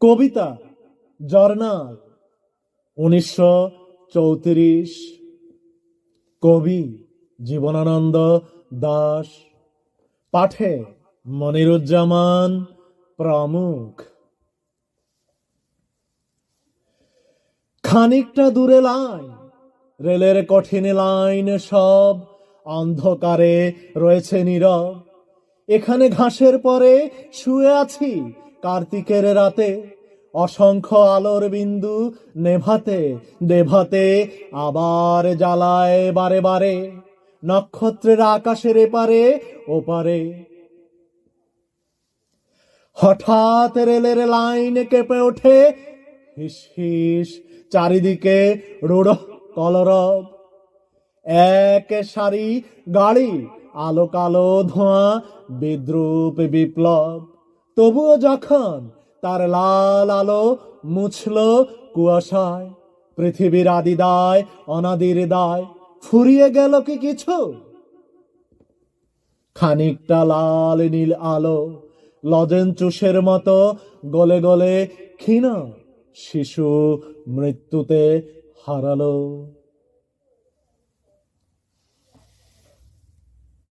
কবিতা journal, উনিশশো চৌত্রিশ। কবি জীবনানন্দ দাস। পাঠে মনিরুজ্জামান প্রমুখ। খানিকটা দূরে লাইন, রেলের কঠিন লাইন সব অন্ধকারে রয়েছে নীরব। এখানে ঘাসের পরে শুয়ে আছি কার্তিকের রাতে। অসংখ্য আলোর বিন্দু নেভাতে নেভাতে আবার জ্বালায় বারে বারে। নক্ষত্রের আকাশের এপারে, ওপারে। হঠাৎ রেলের লাইন কেঁপে ওঠে, হিস চারিদিকে রূঢ় কলরব। এক সারি গাড়ি, আলো কালো ধোঁয়া, বিদ্রুপ বিপ্লব। তবুও যখন তার লাল আলো মুছল কুয়াশায়, পৃথিবীর আদি দায়, অনাদির দায়। ফুরিয়ে গেল কি কিছু? খানিকটা লাল নীল আলো, লজেন চুষের মতো গলে গলে ক্ষীণ শিশু মৃত্যুতে হারালো।